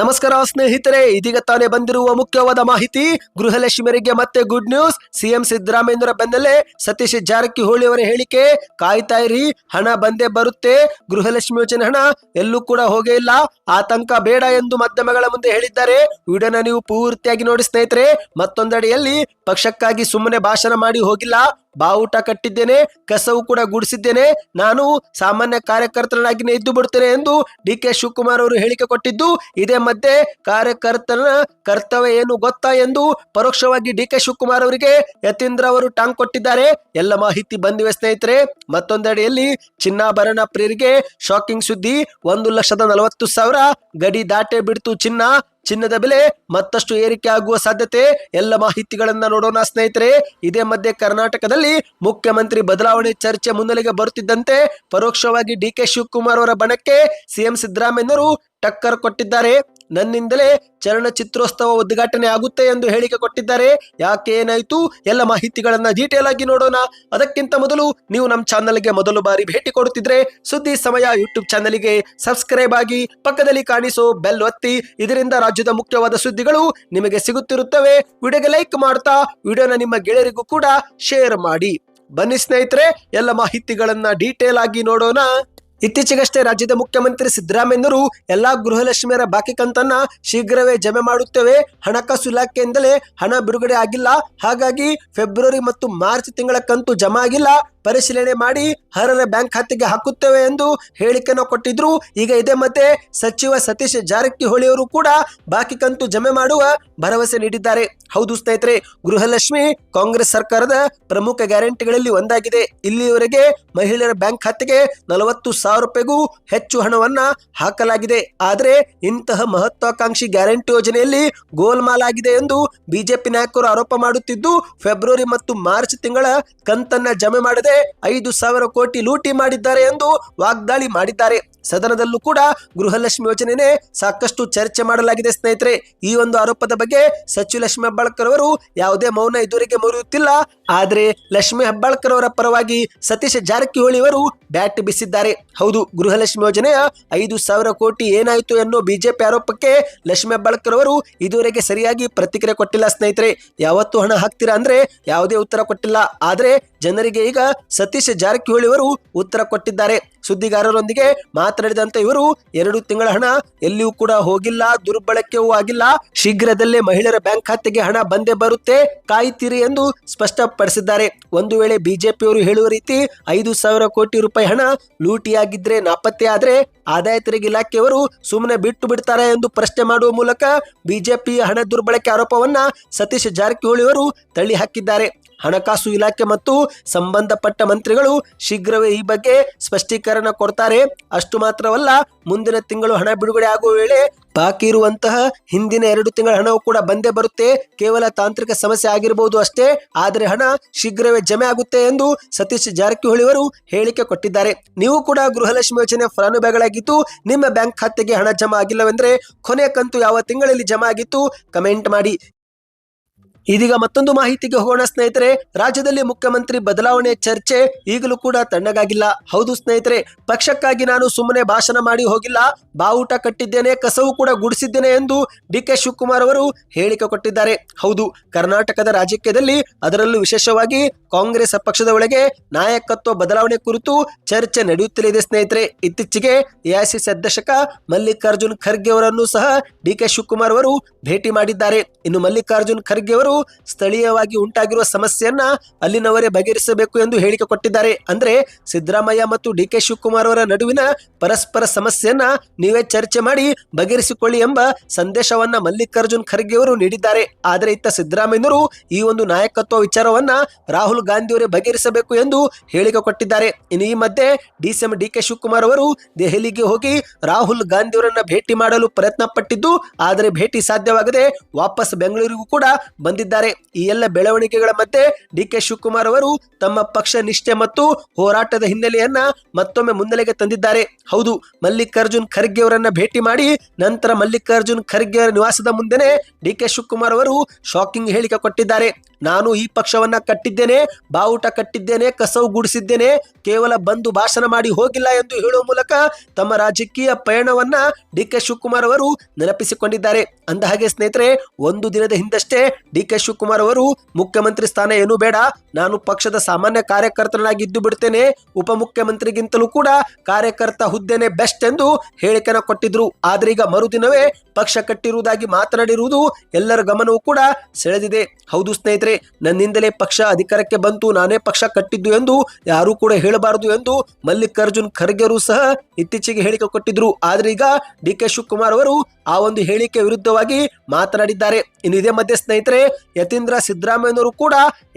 ನಮಸ್ಕಾರ ಸ್ನೇಹಿತರೆ, ಇದೀಗ ತಾನೇ ಬಂದಿರುವ ಮುಖ್ಯವಾದ ಮಾಹಿತಿ. ಗೃಹಲಕ್ಷ್ಮಿಯರಿಗೆ ಮತ್ತೆ ಗುಡ್ ನ್ಯೂಸ್ ಸಿಎಂ ಸಿದ್ದರಾಮಯ್ಯರ ಬೆನ್ನಲ್ಲೇ ಸತೀಶ್ ಜಾರಕಿಹೊಳಿ ಅವರ ಹೇಳಿಕೆ ಕಾಯ್ತಾ ಇರಿ, ಹಣ ಬಂದೇ ಬರುತ್ತೆ. ಗೃಹಲಕ್ಷ್ಮಿ ಯೋಜನೆ ಹಣ ಎಲ್ಲೂ ಕೂಡ ಹೋಗೇ ಇಲ್ಲ. ಆತಂಕ ಬೇಡ ಎಂದು ಮಾಧ್ಯಮಗಳ ಮುಂದೆ ಹೇಳಿದ್ದಾರೆ. ವಿಡಿಯೋನ ನೀವು ಪೂರ್ತಿಯಾಗಿ ನೋಡಿ ಸ್ನೇಹಿತರೆ, ಮತ್ತೊಂದೆಡೆಯಲ್ಲಿ ಪಕ್ಷಕ್ಕಾಗಿ ಸುಮ್ಮನೆ ಭಾಷಣ ಮಾಡಿ ಹೋಗಿಲ್ಲ. ಬಾವುಟ ಕಟ್ಟಿದ್ದೇನೆ, ಕಸವು ಕೂಡ ಗುಡಿಸಿದ್ದೇನೆ. ನಾನು ಸಾಮಾನ್ಯ ಕಾರ್ಯಕರ್ತನಾಗಿನೇ ಇದ್ದು ಬಿಡ್ತೇನೆ ಎಂದು ಡಿ ಕೆ ಶಿವಕುಮಾರ್ ಅವರು ಹೇಳಿಕೆ ಕೊಟ್ಟಿದ್ದು. ಇದೇ ಮಧ್ಯೆ ಕಾರ್ಯಕರ್ತನ ಕರ್ತವ್ಯ ಏನು ಗೊತ್ತಾ ಎಂದು ಪರೋಕ್ಷವಾಗಿ ಡಿ ಕೆ ಶಿವಕುಮಾರ್ ಅವರಿಗೆ ಯತೀಂದ್ರ ಅವರು ಟಾಂಗ್ ಕೊಟ್ಟಿದ್ದಾರೆ. ಎಲ್ಲ ಮಾಹಿತಿ ಬಂದಿವೆ ಸ್ನೇಹಿತರೆ. ಮತ್ತೊಂದೆಡೆಯಲ್ಲಿ ಚಿನ್ನಾಭರಣ ಪ್ರಿಯರಿಗೆ ಶಾಕಿಂಗ್ ಸುದ್ದಿ. ಒಂದು ಲಕ್ಷದ ನಲವತ್ತು ಸಾವಿರ ಗಡಿ ದಾಟೆ ಬಿಡ್ತು ಚಿನ್ನ. ಚಿನ್ನದ ಬೆಲೆ ಮತ್ತಷ್ಟು ಏರಿಕೆ ಆಗುವ ಸಾಧ್ಯತೆ. ಎಲ್ಲ ಮಾಹಿತಿಗಳನ್ನ ನೋಡೋಣ ಸ್ನೇಹಿತರೆ. ಇದೇ ಮಧ್ಯೆ ಕರ್ನಾಟಕದಲ್ಲಿ ಮುಖ್ಯಮಂತ್ರಿ ಬದಲಾವಣೆ ಚರ್ಚೆ ಮುನ್ನೆಲೆಗೆ ಬರುತ್ತಿದ್ದಂತೆ ಪರೋಕ್ಷವಾಗಿ ಡಿ ಕೆ ಶಿವಕುಮಾರ್ ಅವರ ಬಣಕ್ಕೆ ಸಿಎಂ ಸಿದ್ದರಾಮಯ್ಯನವರು ಟಕ್ಕರ್ ಕೊಟ್ಟಿದ್ದಾರೆ. ನನ್ನಿಂದಲೇ ಚಲನಚಿತ್ರೋತ್ಸವ ಉದ್ಘಾಟನೆ ಆಗುತ್ತೆ ಎಂದು ಹೇಳಿಕೆ ಕೊಟ್ಟಿದ್ದಾರೆ. ಯಾಕೆ ಏನಾಯ್ತು? ಎಲ್ಲ ಮಾಹಿತಿಗಳನ್ನ ಡೀಟೇಲ್ ಆಗಿ ನೋಡೋಣ. ಅದಕ್ಕಿಂತ ಮೊದಲು ನೀವು ನಮ್ಮ ಚಾನಲ್ಗೆ ಮೊದಲು ಬಾರಿ ಭೇಟಿ ಕೊಡುತ್ತಿದ್ರೆ ಸುದ್ದಿ ಸಮಯ ಯೂಟ್ಯೂಬ್ ಚಾನಲ್ಗೆ ಸಬ್ಸ್ಕ್ರೈಬ್ ಆಗಿ ಪಕ್ಕದಲ್ಲಿ ಕಾಣಿಸೋ ಬೆಲ್ ಒತ್ತಿ. ಇದರಿಂದ ರಾಜ್ಯದ ಮುಖ್ಯವಾದ ಸುದ್ದಿಗಳು ನಿಮಗೆ ಸಿಗುತ್ತಿರುತ್ತವೆ. ವಿಡಿಯೋಗೆ ಲೈಕ್ ಮಾಡ್ತಾ, ವಿಡಿಯೋನ ನಿಮ್ಮ ಗೆಳೆಯರಿಗೂ ಕೂಡ ಶೇರ್ ಮಾಡಿ. ಬನ್ನಿ ಸ್ನೇಹಿತರೆ, ಎಲ್ಲ ಮಾಹಿತಿಗಳನ್ನ ಡೀಟೇಲ್ ಆಗಿ ನೋಡೋಣ. ಇತ್ತೀಚೆಗಷ್ಟೇ ರಾಜ್ಯದ ಮುಖ್ಯಮಂತ್ರಿ ಸಿದ್ದರಾಮಯ್ಯನವರು ಎಲ್ಲಾ ಗೃಹಲಕ್ಷ್ಮಿಯರ ಬಾಕಿ ಕಂತನ್ನ ಶೀಘ್ರವೇ ಜಮೆ ಮಾಡುತ್ತೇವೆ. ಹಣಕಾಸು ಇಲಾಖೆಯಿಂದಲೇ ಹಣ ಬಿಡುಗಡೆ ಆಗಿಲ್ಲ. ಹಾಗಾಗಿ ಫೆಬ್ರವರಿ ಮತ್ತು ಮಾರ್ಚ್ ತಿಂಗಳ ಕಂತು ಜಮಾ ಆಗಿಲ್ಲ. ಪರಿಶೀಲನೆ ಮಾಡಿ ಹರರ ಬ್ಯಾಂಕ್ ಖಾತೆಗೆ ಹಾಕುತ್ತೇವೆ ಎಂದು ಹೇಳಿಕೆಯನ್ನು ಕೊಟ್ಟಿದ್ರು. ಈಗ ಇದೇ ಮತ್ತೆ ಸಚಿವ ಸತೀಶ್ ಜಾರಕಿಹೊಳಿ ಅವರು ಕೂಡ ಬಾಕಿ ಕಂತು ಜಮೆ ಮಾಡುವ ಭರವಸೆ ನೀಡಿದ್ದಾರೆ. ಹೌದು ಸ್ನೇಹಿತರೆ, ಗೃಹಲಕ್ಷ್ಮಿ ಕಾಂಗ್ರೆಸ್ ಸರ್ಕಾರದ ಪ್ರಮುಖ ಗ್ಯಾರಂಟಿಗಳಲ್ಲಿ ಒಂದಾಗಿದೆ. ಇಲ್ಲಿಯವರೆಗೆ ಮಹಿಳೆಯರ ಬ್ಯಾಂಕ್ ಖಾತೆಗೆ ನಲವತ್ತು ಸಾವಿರ ರೂಪಾಯಿಗೂ ಹೆಚ್ಚು ಹಣವನ್ನ ಹಾಕಲಾಗಿದೆ. ಆದರೆ ಇಂತಹ ಮಹತ್ವಾಕಾಂಕ್ಷಿ ಗ್ಯಾರಂಟಿ ಯೋಜನೆಯಲ್ಲಿ ಗೋಲ್ಮಾಲ್ ಆಗಿದೆ ಎಂದು ಬಿಜೆಪಿ ನಾಯಕರು ಆರೋಪ ಮಾಡುತ್ತಿದ್ದು, ಫೆಬ್ರವರಿ ಮತ್ತು ಮಾರ್ಚ್ ತಿಂಗಳ ಕಂತನ್ನ ಜಮೆ ಮಾಡದೆ ಐದು ಸಾವಿರ ಕೋಟಿ ಲೂಟಿ ಮಾಡಿದ್ದಾರೆ ಎಂದು ವಾಗ್ದಾಳಿ ಮಾಡಿದ್ದಾರೆ. ಸದನದಲ್ಲೂ ಕೂಡ ಗೃಹಲಕ್ಷ್ಮಿ ಯೋಜನೆನೇ ಸಾಕಷ್ಟು ಚರ್ಚೆ ಮಾಡಲಾಗಿದೆ, ಸ್ನೇಹಿತರೆ. ಈ ಒಂದು ಆರೋಪದ ಬಗ್ಗೆ ಸಚಿವ ಲಕ್ಷ್ಮಿ ಹೆಬ್ಬಾಳ್ಕರ್ ಅವರು ಯಾವುದೇ ಮೌನ ಇದುವರೆಗೆ ಮುರಿಯುತ್ತಿಲ್ಲ. ಆದರೆ ಲಕ್ಷ್ಮಿ ಹೆಬ್ಬಾಳ್ಕರ್ ಅವರ ಪರವಾಗಿ ಸತೀಶ್ ಜಾರಕಿಹೊಳಿ ಅವರು ಬ್ಯಾಟ್ ಬಿಸಿದ್ದಾರೆ. ಹೌದು, ಗೃಹಲಕ್ಷ್ಮಿ ಯೋಜನೆಯ ಐದು ಸಾವಿರ ಕೋಟಿ ಏನಾಯಿತು ಎನ್ನುವ ಬಿಜೆಪಿ ಆರೋಪಕ್ಕೆ ಲಕ್ಷ್ಮಿ ಹೆಬ್ಬಾಳ್ಕರ್ ಅವರು ಇದುವರೆಗೆ ಸರಿಯಾಗಿ ಪ್ರತಿಕ್ರಿಯೆ ಕೊಟ್ಟಿಲ್ಲ, ಸ್ನೇಹಿತರೆ. ಯಾವತ್ತು ಹಣ ಹಾಕ್ತೀರಾ ಅಂದ್ರೆ ಯಾವುದೇ ಉತ್ತರ ಕೊಟ್ಟಿಲ್ಲ. ಆದರೆ ಜನರಿಗೆ ಈಗ ಸತೀಶ್ ಜಾರಕಿಹೊಳಿ ಅವರು ಉತ್ತರ ಕೊಟ್ಟಿದ್ದಾರೆ. ಸುದ್ದಿಗಾರರೊಂದಿಗೆ ಮಾತನಾಡಿದಂತ ಇವರು, ಎರಡು ತಿಂಗಳ ಹಣ ಎಲ್ಲಿಯೂ ಕೂಡ ಹೋಗಿಲ್ಲ, ದುರ್ಬಳಕೆಯೂ ಆಗಿಲ್ಲ. ಶೀಘ್ರದಲ್ಲೇ ಮಹಿಳೆಯರ ಬ್ಯಾಂಕ್ ಖಾತೆಗೆ ಹಣ ಬಂದೇ ಬರುತ್ತೆ, ಕಾಯ್ತೀರಿ ಎಂದು ಸ್ಪಷ್ಟಪಡಿಸಿದ್ದಾರೆ. ಒಂದು ವೇಳೆ ಬಿಜೆಪಿಯವರು ಹೇಳುವ ರೀತಿ, ಐದು ಸಾವಿರ ಕೋಟಿ ರೂಪಾಯಿ ಹಣ ಲೂಟಿಯಾಗಿದ್ರೆ ನಾಪತ್ತೆ, ಆದ್ರೆ ಆದಾಯ ತೆರಿಗೆ ಇಲಾಖೆಯವರು ಸುಮ್ಮನೆ ಬಿಟ್ಟು ಬಿಡ್ತಾರೆ ಎಂದು ಪ್ರಶ್ನೆ ಮಾಡುವ ಮೂಲಕ ಬಿಜೆಪಿ ಹಣ ದುರ್ಬಳಕೆ ಆರೋಪವನ್ನ ಸತೀಶ್ ಜಾರಕಿಹೊಳಿ ಅವರು ತಳ್ಳಿ ಹಾಕಿದ್ದಾರೆ ಹಣಕಾಸು ಇಲಾಖೆ ಮತ್ತು ಸಂಬಂಧಪಟ್ಟ ಮಂತ್ರಿಗಳು ಶೀಘ್ರವೇ ಈ ಬಗ್ಗೆ ಸ್ಪಷ್ಟೀಕರಣ ಕೊಡ್ತಾರೆ. ಅಷ್ಟು ಮಾತ್ರವಲ್ಲ, ಮುಂದಿನ ತಿಂಗಳು ಹಣ ಬಿಡುಗಡೆ ಆಗುವ ವೇಳೆ ಬಾಕಿ ಇರುವಂತಹ ಹಿಂದಿನ ಎರಡು ತಿಂಗಳ ಹಣವು ಕೂಡ ಬಂದೇ ಬರುತ್ತೆ. ಕೇವಲ ತಾಂತ್ರಿಕ ಸಮಸ್ಯೆ ಆಗಿರಬಹುದು ಅಷ್ಟೇ, ಆದರೆ ಹಣ ಶೀಘ್ರವೇ ಜಮೆ ಆಗುತ್ತೆ ಎಂದು ಸತೀಶ್ ಜಾರಕಿಹೊಳಿ ಅವರು ಹೇಳಿಕೆ ಕೊಟ್ಟಿದ್ದಾರೆ. ನೀವು ಕೂಡ ಗೃಹಲಕ್ಷ್ಮಿ ಯೋಜನೆ ಫಲಾನುಭವಿಗಳಾಗಿದ್ದು, ನಿಮ್ಮ ಬ್ಯಾಂಕ್ ಖಾತೆಗೆ ಹಣ ಜಮಾ ಆಗಿಲ್ಲವೆಂದ್ರೆ ಕೊನೆಯ ಕಂತು ಯಾವ ತಿಂಗಳಲ್ಲಿ ಜಮಾ ಆಗಿತ್ತು? ಕಮೆಂಟ್ ಮಾಡಿ. ಇದೀಗ ಮತ್ತೊಂದು ಮಾಹಿತಿಗೆ ಹೋಗೋಣ ಸ್ನೇಹಿತರೆ, ರಾಜ್ಯದಲ್ಲಿ ಮುಖ್ಯಮಂತ್ರಿ ಬದಲಾವಣೆ ಚರ್ಚೆ ಈಗಲೂ ಕೂಡ ತಣ್ಣಗಾಗಿಲ್ಲ. ಹೌದು ಸ್ನೇಹಿತರೆ, ಪಕ್ಷಕ್ಕಾಗಿ ನಾನು ಸುಮ್ಮನೆ ಭಾಷಣ ಮಾಡಿ ಹೋಗಿಲ್ಲ. ಬಾವುಟ ಕಟ್ಟಿದ್ದೇನೆ, ಕಸವು ಕೂಡ ಗುಡಿಸಿದ್ದೇನೆ ಎಂದು ಡಿ ಕೆ ಶಿವಕುಮಾರ್ ಅವರು ಹೇಳಿಕೆ ಕೊಟ್ಟಿದ್ದಾರೆ. ಹೌದು, ಕರ್ನಾಟಕದ ರಾಜಕೀಯದಲ್ಲಿ ಅದರಲ್ಲೂ ವಿಶೇಷವಾಗಿ ಕಾಂಗ್ರೆಸ್ ಪಕ್ಷದ ಒಳಗೆ ನಾಯಕತ್ವ ಬದಲಾವಣೆ ಕುರಿತು ಚರ್ಚೆ ನಡೆಯುತ್ತಲಿದೆ ಸ್ನೇಹಿತರೆ. ಇತ್ತೀಚೆಗೆ ಎಐಸಿಸಿ ಅಧ್ಯಕ್ಷ ಮಲ್ಲಿಕಾರ್ಜುನ್ ಖರ್ಗೆ ಅವರನ್ನು ಸಹ ಡಿ ಕೆ ಶಿವಕುಮಾರ್ ಅವರು ಭೇಟಿ ಮಾಡಿದ್ದಾರೆ. ಇನ್ನು ಮಲ್ಲಿಕಾರ್ಜುನ್ ಖರ್ಗೆ ಅವರು ಸ್ಥಳೀಯವಾಗಿ ಉಂಟಾಗಿರುವ ಸಮಸ್ಯೆಯನ್ನ ಅಲ್ಲಿನವರೇ ಬಗೆಹರಿಸಬೇಕು ಎಂದು ಹೇಳಿಕೆ ಕೊಟ್ಟಿದ್ದಾರೆ. ಅಂದ್ರೆ ಸಿದ್ದರಾಮಯ್ಯ ಮತ್ತು ಡಿ ಕೆ ಶಿವಕುಮಾರ್ ಅವರ ನಡುವಿನ ಪರಸ್ಪರ ಸಮಸ್ಯೆಯನ್ನ ನೀವೇ ಚರ್ಚೆ ಮಾಡಿ ಬಗೆಹರಿಸಿಕೊಳ್ಳಿ ಎಂಬ ಸಂದೇಶವನ್ನ ಮಲ್ಲಿಕಾರ್ಜುನ್ ಖರ್ಗೆ ಅವರು ನೀಡಿದ್ದಾರೆ. ಆದರೆ ಇತ್ತ ಸಿದ್ದರಾಮಯ್ಯನವರು ಈ ಒಂದು ನಾಯಕತ್ವ ವಿಚಾರವನ್ನ ರಾಹುಲ್ ಗಾಂಧಿ ಅವರೇ ಬಗೆಹರಿಸಬೇಕು ಎಂದು ಹೇಳಿಕೆ ಕೊಟ್ಟಿದ್ದಾರೆ. ಇನ್ನು ಈ ಮಧ್ಯೆ ಡಿಸಿಎಂ ಡಿ ಕೆ ಶಿವಕುಮಾರ್ ಅವರು ದೆಹಲಿಗೆ ಹೋಗಿ ರಾಹುಲ್ ಗಾಂಧಿ ಅವರನ್ನ ಭೇಟಿ ಮಾಡಲು ಪ್ರಯತ್ನ ಪಟ್ಟಿದ್ದು ಆದರೆ ಭೇಟಿ ಸಾಧ್ಯವಾಗದೆ ವಾಪಸ್ ಬೆಂಗಳೂರಿಗೂ ಕೂಡ ಬಂದಿದ್ದಾರೆ ಈ ಎಲ್ಲ ಬೆಳವಣಿಗೆಗಳ ಮಧ್ಯೆ ಡಿ ಕೆ ಶಿವಕುಮಾರ್ ಅವರು ತಮ್ಮ ಪಕ್ಷ ನಿಷ್ಠೆ ಮತ್ತು ಹೋರಾಟದ ಹಿನ್ನೆಲೆಯನ್ನ ಮತ್ತೊಮ್ಮೆ ಮುನ್ನೆಲೆಗೆ ತಂದಿದ್ದಾರೆ. ಹೌದು, ಮಲ್ಲಿಕಾರ್ಜುನ್ ಖರ್ಗೆ ಅವರನ್ನ ಭೇಟಿ ಮಾಡಿ ನಂತರ ಮಲ್ಲಿಕಾರ್ಜುನ್ ಖರ್ಗೆ ಅವರ ನಿವಾಸದ ಮುಂದೆನೆ ಡಿ ಕೆ ಶಿವಕುಮಾರ್ ಅವರು ಶಾಕಿಂಗ್ ಹೇಳಿಕೆ ಕೊಟ್ಟಿದ್ದಾರೆ. ನಾನು ಈ ಪಕ್ಷವನ್ನ ಕಟ್ಟಿದ್ದೇನೆ, ಬಾವುಟ ಕಟ್ಟಿದ್ದೇನೆ, ಕಸವು ಗುಡಿಸಿದ್ದೇನೆ, ಕೇವಲ ಬಂದು ಭಾಷಣ ಮಾಡಿ ಹೋಗಿಲ್ಲ ಎಂದು ಹೇಳುವ ಮೂಲಕ ತಮ್ಮ ರಾಜಕೀಯ ಪಯಣವನ್ನ ಡಿ ಕೆ ಶಿವಕುಮಾರ್ ಅವರು ನೆನಪಿಸಿಕೊಂಡಿದ್ದಾರೆ. ಅಂದ ಹಾಗೆ ಸ್ನೇಹಿತರೆ, ಒಂದು ದಿನದ ಹಿಂದಷ್ಟೇ ಡಿ ಕೆ ಶಿವಕುಮಾರ್ ಅವರು ಮುಖ್ಯಮಂತ್ರಿ ಸ್ಥಾನ ಏನು ಬೇಡ, ನಾನು ಪಕ್ಷದ ಸಾಮಾನ್ಯ ಕಾರ್ಯಕರ್ತನಾಗಿ ಇದ್ದು ಬಿಡ್ತೇನೆ, ಉಪಮುಖ್ಯಮಂತ್ರಿಗಿಂತಲೂ ಕೂಡ ಕಾರ್ಯಕರ್ತ ಹುದ್ದೆನೆ ಬೆಸ್ಟ್ ಎಂದು ಹೇಳಿಕೆನ ಕೊಟ್ಟಿದ್ರು. ಆದ್ರೆ ಈಗ ಮರುದಿನವೇ ಪಕ್ಷ ಕಟ್ಟಿರುವುದಾಗಿ ಮಾತನಾಡಿರುವುದು ಎಲ್ಲರ ಗಮನವೂ ಕೂಡ ಸೆಳೆದಿದೆ. ಹೌದು ಸ್ನೇಹಿತರೆ, ನನ್ನಿಂದಲೇ ಪಕ್ಷ ಅಧಿಕಾರಕ್ಕೆ ಬಂತು, ನಾನೇ ಪಕ್ಷ ಕಟ್ಟಿದ್ದು ಎಂದು ಯಾರೂ ಕೂಡ ಹೇಳಬಾರದು ಎಂದು ಮಲ್ಲಿಕಾರ್ಜುನ್ ಖರ್ಗೆರು ಸಹ ಇತ್ತೀಚೆಗೆ ಹೇಳಿಕೆ ಕೊಟ್ಟಿದ್ರು. ಆದ್ರೆ ಈಗ ಡಿ ಕೆ ಶಿವಕುಮಾರ್ ಅವರು ಆ ಒಂದು ಹೇಳಿಕೆ ವಿರುದ್ಧವಾಗಿ ಮಾತನಾಡಿದ್ದಾರೆ. ಇನ್ನು ಇದೇ ಮಧ್ಯೆ ಸ್ನೇಹಿತರೆ, ಯತೀಂದ್ರ ಸಿದ್ದರಾಮಯ್ಯನವರು ಕೂಡ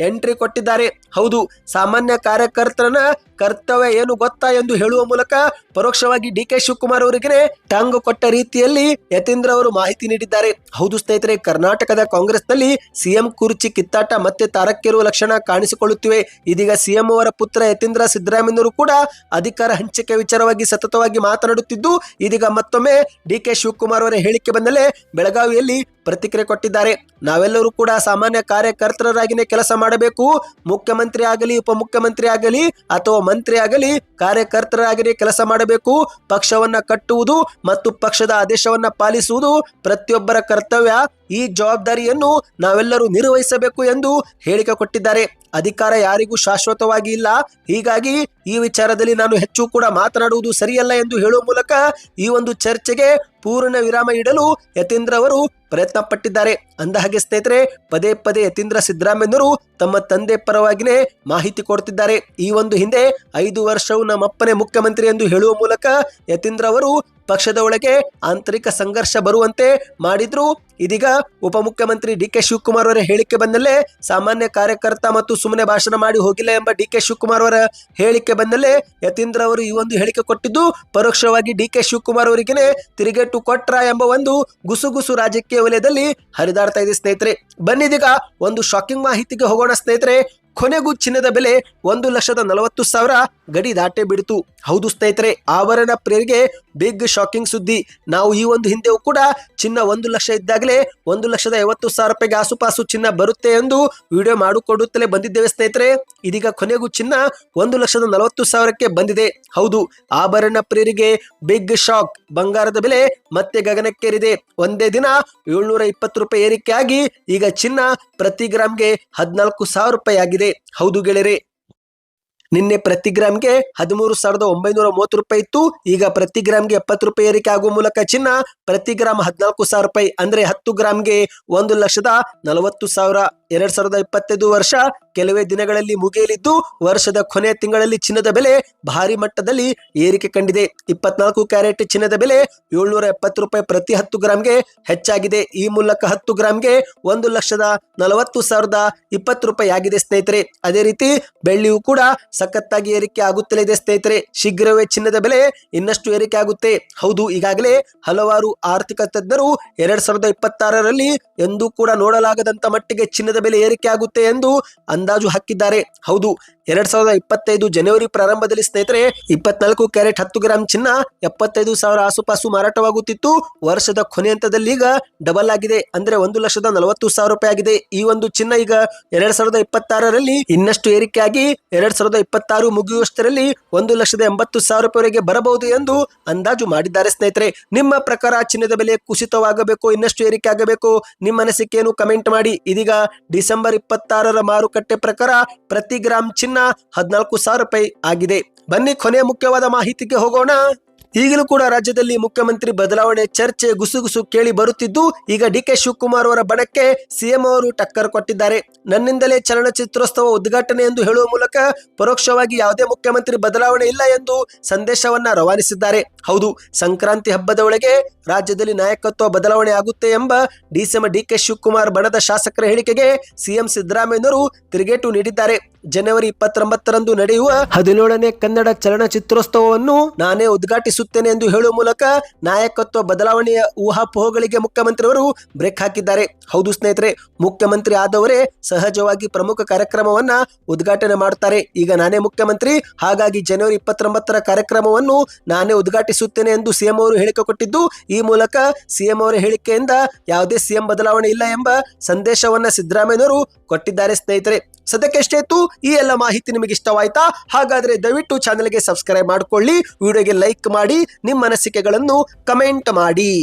ಎಂಟ್ರಿ ಕೊಟ್ಟಿದ್ದಾರೆ. ಹೌದು, ಸಾಮಾನ್ಯ ಕಾರ್ಯಕರ್ತರನ ಕರ್ತವ್ಯ ಏನು ಗೊತ್ತಾ ಎಂದು ಹೇಳುವ ಮೂಲಕ ಪರೋಕ್ಷವಾಗಿ ಡಿ ಕೆ ಶಿವಕುಮಾರ್ ಅವರಿಗೆ ಟಾಂಗ್ ಕೊಟ್ಟ ರೀತಿಯಲ್ಲಿ ಯತೀಂದ್ರ ಅವರು ಮಾಹಿತಿ ನೀಡಿದ್ದಾರೆ. ಹೌದು ಸ್ನೇಹಿತರೆ, ಕರ್ನಾಟಕದ ಕಾಂಗ್ರೆಸ್ನಲ್ಲಿ ಸಿಎಂ ಕುರ್ಚಿ ಕಿತ್ತಾಟ ಮತ್ತೆ ತಾರಕ್ಕೇರುವ ಲಕ್ಷಣ ಕಾಣಿಸಿಕೊಳ್ಳುತ್ತಿವೆ. ಇದೀಗ ಸಿಎಂ ಅವರ ಪುತ್ರ ಯತೀಂದ್ರ ಸಿದ್ದರಾಮಯ್ಯನವರು ಕೂಡ ಅಧಿಕಾರ ಹಂಚಿಕೆ ವಿಚಾರವಾಗಿ ಸತತವಾಗಿ ಮಾತನಾಡುತ್ತಿದ್ದು, ಇದೀಗ ಮತ್ತೊಮ್ಮೆ ಡಿ ಕೆ ಶಿವಕುಮಾರ್ ಅವರ ಹೇಳಿಕೆ ಬಂದಲೇ ಬೆಳಗಾವಿಯಲ್ಲಿ ಪ್ರತಿಕ್ರಿಯೆ ಕೊಟ್ಟಿದ್ದಾರೆ. ನಾವೆಲ್ಲರೂ ಕೂಡ ಸಾಮಾನ್ಯ ಕಾರ್ಯಕರ್ತರಾಗಿನೇ ಕೆಲಸ ಮಾಡಬೇಕು. ಮುಖ್ಯಮಂತ್ರಿ ಆಗಲಿ, ಉಪಮುಖ್ಯಮಂತ್ರಿ ಆಗಲಿ ಅಥವಾ ಮಂತ್ರಿ ಆಗಲಿ ಕಾರ್ಯಕರ್ತರಾಗಿನೇ ಕೆಲಸ ಮಾಡಬೇಕು. ಪಕ್ಷವನ್ನ ಕಟ್ಟುವುದು ಮತ್ತು ಪಕ್ಷದ ಆದೇಶವನ್ನ ಪಾಲಿಸುವುದು ಪ್ರತಿಯೊಬ್ಬರ ಕರ್ತವ್ಯ. ಈ ಜವಾಬ್ದಾರಿಯನ್ನು ನಾವೆಲ್ಲರೂ ನಿರ್ವಹಿಸಬೇಕು ಎಂದು ಹೇಳಿಕೆ ಕೊಟ್ಟಿದ್ದಾರೆ. ಅಧಿಕಾರ ಯಾರಿಗೂ ಶಾಶ್ವತವಾಗಿ ಇಲ್ಲ. ಹೀಗಾಗಿ ಈ ವಿಚಾರದಲ್ಲಿ ನಾನು ಹೆಚ್ಚು ಕೂಡ ಮಾತನಾಡುವುದು ಸರಿಯಲ್ಲ ಎಂದು ಹೇಳುವ ಮೂಲಕ ಈ ಒಂದು ಚರ್ಚೆಗೆ ಪೂರ್ಣ ವಿರಾಮ ಇಡಲು ಯತೀಂದ್ರ ಅವರು ಪ್ರಯತ್ನ ಪಟ್ಟಿದ್ದಾರೆ ಅಂದ ಹಾಗೆ ಸ್ನೇಹಿತರೆ, ಪದೇ ಪದೇ ಯತೀಂದ್ರ ಸಿದ್ದರಾಮಯ್ಯನವರು ತಮ್ಮ ತಂದೆ ಪರವಾಗಿನೇ ಮಾಹಿತಿ ಕೊಡ್ತಿದ್ದಾರೆ ಈ ಒಂದು ಹಿಂದೆ ಐದು ವರ್ಷವು ನಮ್ಮಪ್ಪನೇ ಮುಖ್ಯಮಂತ್ರಿ ಎಂದು ಹೇಳುವ ಮೂಲಕ ಯತೀಂದ್ರ ಅವರು ಪಕ್ಷದ ಒಳಗೆ ಆಂತರಿಕ ಸಂಘರ್ಷ ಬರುವಂತೆ ಮಾಡಿದ್ರು. ಇದೀಗ ಉಪಮುಖ್ಯಮಂತ್ರಿ ಡಿ ಕೆ ಶಿವಕುಮಾರ್ ಅವರ ಹೇಳಿಕೆ ಬಂದಲ್ಲೇ ಸಾಮಾನ್ಯ ಕಾರ್ಯಕರ್ತ ಮತ್ತು ಸುಮ್ಮನೆ ಭಾಷಣ ಮಾಡಿ ಹೋಗಿಲ್ಲ ಎಂಬ ಡಿ ಕೆ ಶಿವಕುಮಾರ್ ಅವರ ಹೇಳಿಕೆ ಬಂದಲ್ಲೇ ಯತೀಂದ್ರ ಅವರು ಈ ಒಂದು ಹೇಳಿಕೆ ಕೊಟ್ಟಿದ್ದು. ಪರೋಕ್ಷವಾಗಿ ಡಿ ಕೆ ಶಿವಕುಮಾರ್ ಅವರಿಗೆ ತಿರುಗೇಟು ಕೊಟ್ರ ಎಂಬ ಒಂದು ಗುಸುಗುಸು ರಾಜಕೀಯ ವಲಯದಲ್ಲಿ ಹರಿದಾಡ್ತಾ ಇದೆ ಸ್ನೇಹಿತರೆ. ಬನ್ನಿದೀಗ ಒಂದು ಶಾಕಿಂಗ್ ಮಾಹಿತಿಗೆ ಹೋಗೋಣ ಸ್ನೇಹಿತರೆ. ಕೊನೆಗೂ ಚಿನ್ನದ ಬೆಲೆ ಒಂದು ಲಕ್ಷದ ನಲವತ್ತು ಸಾವಿರ ಗಡಿ ದಾಟೆ ಬಿಡಿತು. ಹೌದು ಸ್ನೇಹಿತರೆ, ಆವರಣ ಪ್ರಿಯರಿಗೆ ಬಿಗ್ ಶಾಕಿಂಗ್ ಸುದ್ದಿ. ನಾವು ಈ ಒಂದು ಹಿಂದೆಯೂ ಕೂಡ ಚಿನ್ನ ಒಂದು ಲಕ್ಷ ಇದ್ದಾಗಲೇ ಒಂದು ಲಕ್ಷದ ಐವತ್ತು ಸಾವಿರ ರೂಪಾಯಿಗೆ ಆಸುಪಾಸು ಚಿನ್ನ ಬರುತ್ತೆ ಎಂದು ವಿಡಿಯೋ ಮಾಡಿಕೊಡುತ್ತಲೇ ಬಂದಿದ್ದೇವೆ ಸ್ನೇಹಿತರೆ. ಇದೀಗ ಕೊನೆಗೂ ಚಿನ್ನ ಒಂದು ಲಕ್ಷದ ನಲವತ್ತು ಸಾವಿರಕ್ಕೆ ಬಂದಿದೆ. ಹೌದು, ಆಭರಣ ಪ್ರಿಯರಿಗೆ ಬಿಗ್ ಶಾಕ್ ಬಂಗಾರದ ಬೆಲೆ ಮತ್ತೆ ಗಗನಕ್ಕೇರಿದೆ. ಒಂದೇ ದಿನ ಏಳ್ನೂರ ಇಪ್ಪತ್ತು ರೂಪಾಯಿ ಏರಿಕೆಯಾಗಿ ಈಗ ಚಿನ್ನ ಪ್ರತಿ ಗ್ರಾಮ್ಗೆ ಹದಿನಾಲ್ಕು ಸಾವಿರ ರೂಪಾಯಿ ಆಗಿದೆ. ಹೌದು ಗೆಳೆಯರೆ ನಿನ್ನೆ ಪ್ರತಿ ಗ್ರಾಮ್ಗೆ ಹದಿಮೂರು ಸಾವಿರದ ಒಂಬೈನೂರ ಮೂವತ್ತು ರೂಪಾಯಿ ಇತ್ತು. ಈಗ ಪ್ರತಿ ಗ್ರಾಮ್ಗೆ ಎಪ್ಪತ್ತು ರೂಪಾಯಿ ಏರಿಕೆ ಆಗುವ ಮೂಲಕ ಚಿನ್ನ ಪ್ರತಿ ಗ್ರಾಮ್ ಹದಿನಾಲ್ಕು ಸಾವಿರ ರೂಪಾಯಿ, ಅಂದ್ರೆ ಹತ್ತು ಗ್ರಾಮ್ಗೆ ಒಂದು ಲಕ್ಷದ ನಲವತ್ತು ಸಾವಿರ ಎರಡ್ ಸಾವಿರದ ಇಪ್ಪತ್ತೈದು ವರ್ಷ ಕೆಲವೇ ದಿನಗಳಲ್ಲಿ ಮುಗಿಯಲಿದ್ದು, ವರ್ಷದ ಕೊನೆಯ ತಿಂಗಳಲ್ಲಿ ಚಿನ್ನದ ಬೆಲೆ ಭಾರಿ ಮಟ್ಟದಲ್ಲಿ ಏರಿಕೆ ಕಂಡಿದೆ. ಇಪ್ಪತ್ನಾಲ್ಕು ಕ್ಯಾರೆಟ್ ಚಿನ್ನದ ಬೆಲೆ ಏಳ್ನೂರ ಎಪ್ಪತ್ತು ರೂಪಾಯಿ ಪ್ರತಿ ಹತ್ತು ಗ್ರಾಮ್ಗೆ ಹೆಚ್ಚಾಗಿದೆ. ಈ ಮೂಲಕ ಹತ್ತು ಗ್ರಾಮ್ಗೆ ಒಂದು ಲಕ್ಷದ ನಲವತ್ತು ಸಾವಿರದ ಇಪ್ಪತ್ತು ರೂಪಾಯಿ ಆಗಿದೆ ಸ್ನೇಹಿತರೆ. ಅದೇ ರೀತಿ ಬೆಳ್ಳಿಯು ಕೂಡ ಸಖತ್ತಾಗಿ ಏರಿಕೆ ಆಗುತ್ತಲೇ ಇದೆ ಸ್ನೇಹಿತರೆ. ಶೀಘ್ರವೇ ಚಿನ್ನದ ಬೆಲೆ ಇನ್ನಷ್ಟು ಏರಿಕೆ ಆಗುತ್ತೆ. ಹೌದು, ಈಗಾಗಲೇ ಹಲವಾರು ಆರ್ಥಿಕ ತಜ್ಞರು ಎರಡ್ ಸಾವಿರದ ಇಪ್ಪತ್ತಾರರಲ್ಲಿ ಎಂದೂ ಕೂಡ ನೋಡಲಾಗದಂತ ಮಟ್ಟಿಗೆ ಚಿನ್ನದ ಬೆಲೆ ಏರಿಕೆ ಆಗುತ್ತೆ ಎಂದು ಅಂದಾಜು ಹಾಕಿದ್ದಾರೆ. ಹೌದು ಎರಡ್ ಸಾವಿರದ ಇಪ್ಪತ್ತೈದು ಜನವರಿ ಪ್ರಾರಂಭದಲ್ಲಿ ಸ್ನೇಹಿತರೆ, ಇಪ್ಪತ್ನಾಲ್ಕು ಕ್ಯಾರೆಟ್ ಹತ್ತು ಗ್ರಾಂ ಚಿನ್ನ, ಎಪ್ಪತ್ತೈದು ಸಾವಿರ ಆಸುಪಾಸು ಮಾರಾಟವಾಗುತ್ತಿತ್ತು. ವರ್ಷದ ಕೊನೆ ಹಂತದಲ್ಲಿ ಈಗ ಡಬಲ್ ಆಗಿದೆ. ಅಂದ್ರೆ ಒಂದು ಲಕ್ಷದ ನಲವತ್ತು ಸಾವಿರ ರೂಪಾಯಿ ಆಗಿದೆ. ಈ ಒಂದು ಚಿನ್ನ ಈಗ ಎರಡ್ ಸಾವಿರದ ಇಪ್ಪತ್ತಾರರಲ್ಲಿ ಇನ್ನಷ್ಟು ಏರಿಕೆಯಾಗಿ ಎರಡ್ ಸಾವಿರದ ಇಪ್ಪತ್ತಾರು ಮುಗಿಯುವಷ್ಟರಲ್ಲಿ ಒಂದು ಲಕ್ಷದ ಎಂಬತ್ತು ಸಾವಿರ ರೂಪಾಯಿವರೆಗೆ ಬರಬಹುದು ಎಂದು ಅಂದಾಜು ಮಾಡಿದ್ದಾರೆ ಸ್ನೇಹಿತರೆ. ನಿಮ್ಮ ಪ್ರಕಾರ ಚಿನ್ನದ ಬೆಲೆ ಕುಸಿತವಾಗಬೇಕು, ಇನ್ನಷ್ಟು ಏರಿಕೆ ಆಗಬೇಕು? ನಿಮ್ಮ ಅನಿಸಿಕೆಯನ್ನು ಕಮೆಂಟ್ ಮಾಡಿ. ಇದೀಗ ಡಿಸೆಂಬರ್ ಇಪ್ಪತ್ತಾರರ ಮಾರುಕಟ್ಟೆ ಪ್ರಕಾರ ಪ್ರತಿ ಗ್ರಾಂ ಚಿನ್ನ ಹದಿನಾಲ್ಕು ಸಾವಿರ ರೂಪಾಯಿ ಆಗಿದೆ. ಬನ್ನಿ ಕೊನೆಯ ಮುಖ್ಯವಾದ ಮಾಹಿತಿಗೆ ಹೋಗೋಣ. ಈಗಲೂ ಕೂಡ ರಾಜ್ಯದಲ್ಲಿ ಮುಖ್ಯಮಂತ್ರಿ ಬದಲಾವಣೆ ಚರ್ಚೆ ಗುಸುಗುಸು ಕೇಳಿ ಬರುತ್ತಿದ್ದು, ಈಗ ಡಿ ಕೆ ಶಿವಕುಮಾರ್ ಅವರ ಬಣಕ್ಕೆ ಸಿಎಂ ಅವರು ಟಕ್ಕರ್ ಕೊಟ್ಟಿದ್ದಾರೆ. ನನ್ನಿಂದಲೇ ಚಲನಚಿತ್ರೋತ್ಸವ ಉದ್ಘಾಟನೆ ಎಂದು ಹೇಳುವ ಮೂಲಕ ಪರೋಕ್ಷವಾಗಿ ಯಾವುದೇ ಮುಖ್ಯಮಂತ್ರಿ ಬದಲಾವಣೆ ಇಲ್ಲ ಎಂದು ಸಂದೇಶವನ್ನ ರವಾನಿಸಿದ್ದಾರೆ. ಹೌದು, ಸಂಕ್ರಾಂತಿ ಹಬ್ಬದ ಒಳಗೆ ರಾಜ್ಯದಲ್ಲಿ ನಾಯಕತ್ವ ಬದಲಾವಣೆ ಆಗುತ್ತೆ ಎಂಬ ಡಿಸಿಎಂ ಡಿಕೆ ಶಿವಕುಮಾರ್ ಬಣದ ಶಾಸಕರ ಹೇಳಿಕೆಗೆ ಸಿಎಂ ಸಿದ್ದರಾಮಯ್ಯನವರು ತಿರುಗೇಟು ನೀಡಿದ್ದಾರೆ. ಜನವರಿ ಇಪ್ಪತ್ತೊಂಬತ್ತರಂದು ನಡೆಯುವ ಹದಿನೇಳನೇ ಕನ್ನಡ ಚಲನಚಿತ್ರೋತ್ಸವವನ್ನು ನಾನೇ ಉದ್ಘಾಟಿಸುತ್ತೇನೆ ಎಂದು ಹೇಳುವ ಮೂಲಕ ನಾಯಕತ್ವ ಬದಲಾವಣೆಯ ಊಹಾಪೋಹಗಳಿಗೆ ಮುಖ್ಯಮಂತ್ರಿಯವರು ಬ್ರೇಕ್ ಹಾಕಿದ್ದಾರೆ. ಹೌದು ಸ್ನೇಹಿತರೆ, ಮುಖ್ಯಮಂತ್ರಿ ಆದವರೇ ಸಹಜವಾಗಿ ಪ್ರಮುಖ ಕಾರ್ಯಕ್ರಮವನ್ನ ಉದ್ಘಾಟನೆ ಮಾಡುತ್ತಾರೆ. ಈಗ ನಾನೇ ಮುಖ್ಯಮಂತ್ರಿ, ಹಾಗಾಗಿ ಜನವರಿ ಇಪ್ಪತ್ತೊಂಬತ್ತರ ಕಾರ್ಯಕ್ರಮವನ್ನು ನಾನೇ ಉದ್ಘಾಟಿಸುತ್ತೇನೆ ಎಂದು ಸಿಎಂ ಅವರು ಹೇಳಿಕೆ ಕೊಟ್ಟಿದ್ದು, ಈ ಮೂಲಕ ಸಿಎಂ ಅವರ ಹೇಳಿಕೆಯಿಂದ ಯಾವುದೇ ಸಿಎಂ ಬದಲಾವಣೆ ಇಲ್ಲ ಎಂಬ ಸಂದೇಶವನ್ನ ಸಿದ್ದರಾಮಯ್ಯನವರು ಕೊಟ್ಟಿದ್ದಾರೆ ಸ್ನೇಹಿತರೆ. ಸದ್ಯಕ್ಕೆ ಇತ್ತು, ಈ ಎಲ್ಲ ಮಾಹಿತಿ ನಿಮಗೆ ಇಷ್ಟವಾಯ್ತಾ? ಹಾಗಾದ್ರೆ ದಯವಿಟ್ಟು ಚಾನೆಲ್ಗೆ ಸಬ್ಸ್ಕ್ರೈಬ್ ಮಾಡಿಕೊಳ್ಳಿ ವಿಡಿಯೋಗೆ ಲೈಕ್ ಮಾಡಿ, ನಿಮ್ಮ ಅನಿಸಿಕೆಗಳನ್ನು ಕಮೆಂಟ್ ಮಾಡಿ.